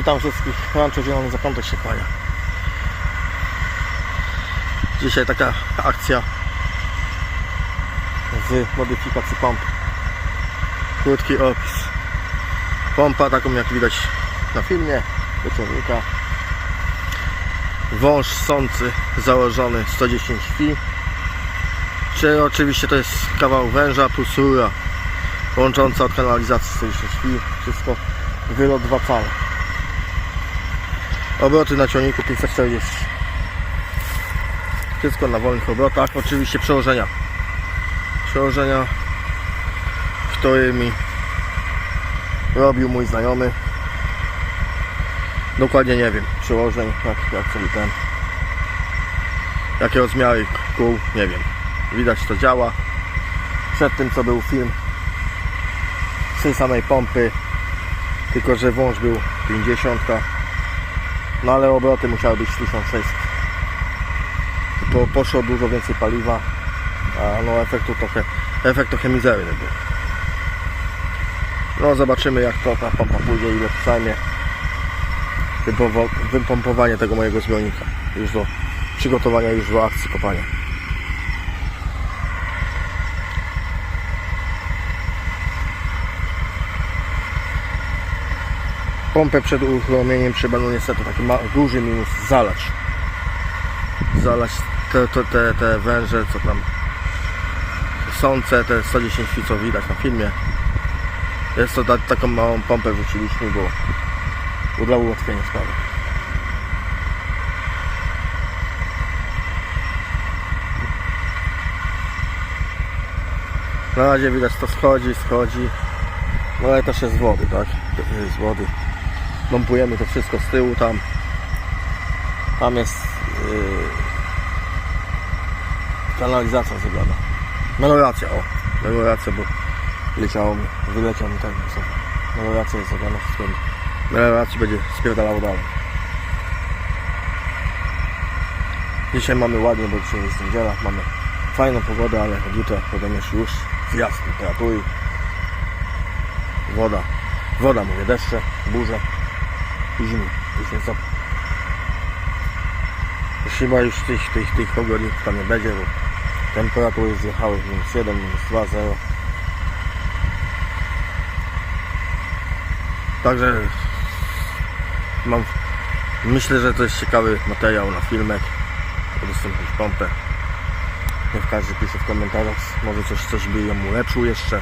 Witam wszystkich. Rancho Zielony Zakątek się kłania. Dzisiaj taka akcja z modyfikacji pomp. Krótki opis. Pompa taką jak widać na filmie ciągnika. Wąż sący założony 110 fi. Czy oczywiście to jest kawał węża plus rura łącząca od kanalizacji 110 fi. Wszystko wylot 2 cale. Obroty na ciągniku 540. Wszystko na wolnych obrotach. Oczywiście przełożenia. Przełożenia, którymi robił mój znajomy. Dokładnie nie wiem przełożeń, jak, jak sobie ten. Jakie rozmiary kół, nie wiem. Widać to działa. Przed tym co był film tej samej pompy, tylko że wąż był 50. No ale obroty musiały być 1600. Bo poszło dużo więcej paliwa, a no efektu trochę, efekt trochę mizerny był. No zobaczymy jak to ta pompa pójdzie, ile to wypowo- wypompowanie tego mojego zbiornika. Już do przygotowania już do akcji kopania. Pompę przed uruchomieniem trzeba no niestety taki ma, duży minus zalać. Zalać te, te, te, te węże, co tam sące, te 110 fi, co widać na filmie. Jest to ta, taką małą pompę wrzuciliśmy, bo, dla ułatwienia sprawy. Na razie widać to schodzi, schodzi. No ale też jest z wody, tak? Z wody. Pompujemy to wszystko z tyłu tam. Tam jest yy, kanalizacja zrobiona. Meloracja, o. Meloracja, bo leciało mi, wyleciał mi sobie. Meloracja jest zrobiona, wszystko. Meloracji będzie spierdalało dalej. Dzisiaj mamy ładnie, bo dzisiaj jest niedziela, mamy fajną pogodę, ale od jutra potem jest już wzrast temperatury. Woda, woda mówię, deszcze, burze i zimno, już jest op- już chyba już tych, tych, tych pogodników tam nie będzie, bo temperatury zjechały minus 1, minus 2, 0. Także mam, myślę, że to jest ciekawy materiał na filmek, udostępnić pompę. Niech każdy pisze w komentarzach, może coś, coś by ją ulepszył jeszcze.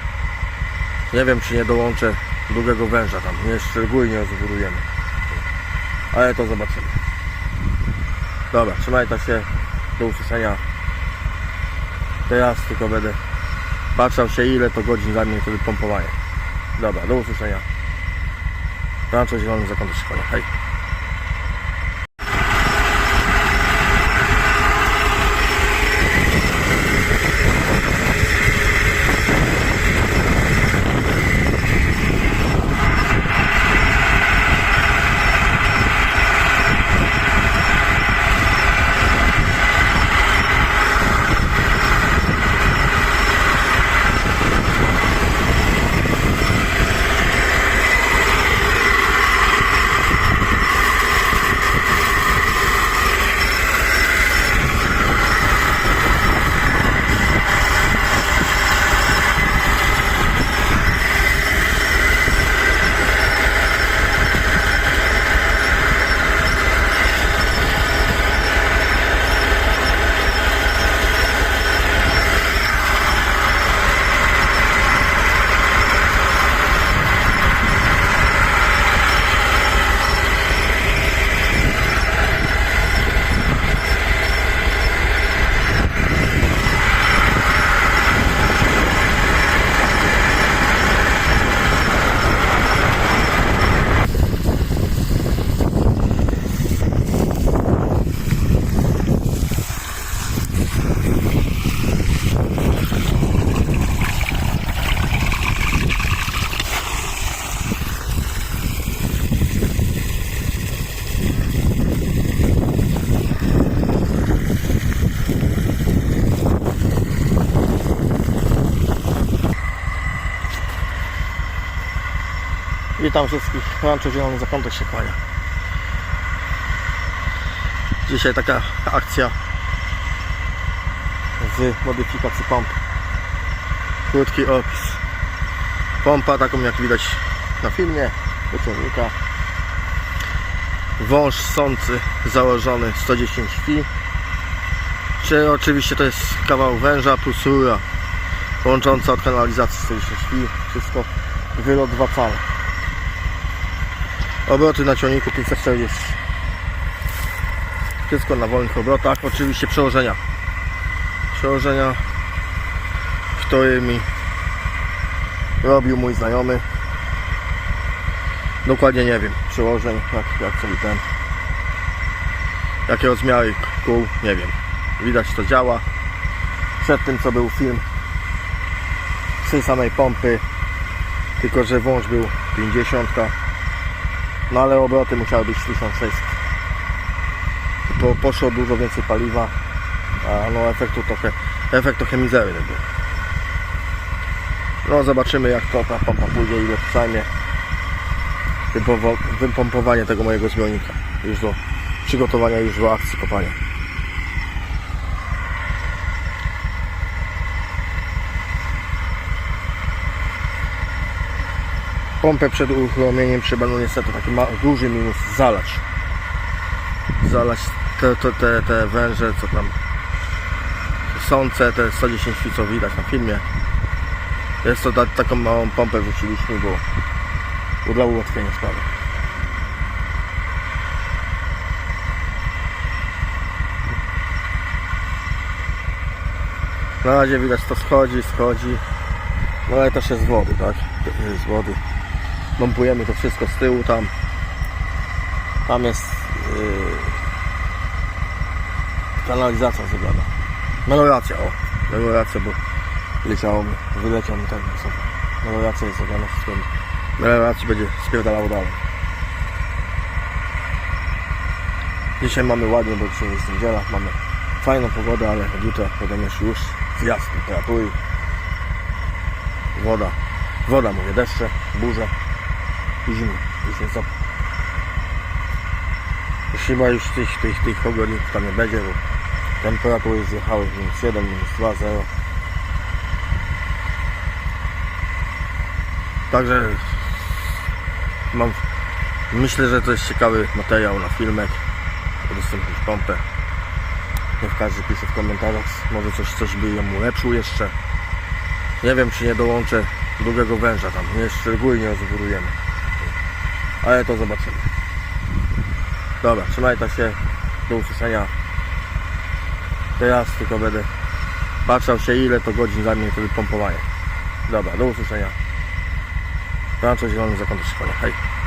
Nie wiem, czy nie dołączę długiego węża tam, nie szczególnie rozbudujemy. Ale to zobaczymy. Dobra, trzymajcie się. Do usłyszenia. Teraz tylko będę patrzał się ile to godzin zajmie wtedy pompowanie. Dobra, do usłyszenia. Rancho Zielony Zakątek Szkoły. Hej. Witam wszystkich. Rancho Zielony Zakątek się kłania. Dzisiaj taka akcja z modyfikacji pomp. Krótki opis. Pompa taką jak widać na filmie do ciągnika. Wąż sący założony 110 fi. Czy oczywiście to jest kawał węża plus rura łącząca od kanalizacji 110 fi. Wszystko wylot 2 cale. Obroty na ciągniku 540. Wszystko na wolnych obrotach. Oczywiście przełożenia. Przełożenia, którymi robił mój znajomy. Dokładnie nie wiem przełożeń, jak, jak sobie ten. Jakie rozmiary kół, nie wiem. Widać to działa. Przed tym co był film tej samej pompy, tylko że wąż był 50. No ale obroty musiały być 1600. Po, poszło dużo więcej paliwa, a no efektu trochę, efekt trochę mizerny był. No zobaczymy jak to ta pompa pójdzie, ile to wypowo- wypompowanie tego mojego zbiornika. Już do przygotowania już do akcji kopania. Pompę przed uruchomieniem trzeba no niestety taki ma, duży minus zalać. Zalać te, te, te, te węże, co tam sące, te 110 fi, co widać na filmie. Jest to ta, taką małą pompę wrzuciliśmy, bo dla ułatwienia sprawy. Na razie widać to schodzi, schodzi. No ale też jest z wody, tak? Z wody. Pompujemy to wszystko z tyłu tam. Tam jest yy, kanalizacja zrobiona. Meloracja, o. Meloracja, bo leciało mi, wyleciał mi ten sobie. Meloracja jest zrobiona wszystko. Meloracji będzie spierdalało dalej. Dzisiaj mamy ładnie, bo dzisiaj jest niedziela, mamy fajną pogodę, ale od jutra potem jest już zjazd temperatury. Woda, woda mówię, deszcze, burze zimno. Już jest za... Już chyba już tych, tych, tych ogrodników tam nie będzie, bo temperatury zjechały minus 1, minus 2, 0. Także mam, myślę, że to jest ciekawy materiał na filmek. Udostępnić pompę. Niech każdy pisze w komentarzach, może coś, coś by ją ulepszył jeszcze. Nie wiem, czy nie dołączę drugiego węża tam, nie szczególnie rozburujemy. Ale to zobaczymy. Dobra, trzymajcie się, do usłyszenia. Teraz tylko będę patrzał się ile to godzin zajmie wtedy pompowanie. Dobra, do usłyszenia. Franco Zielony Zakon Szkolenia. Hej.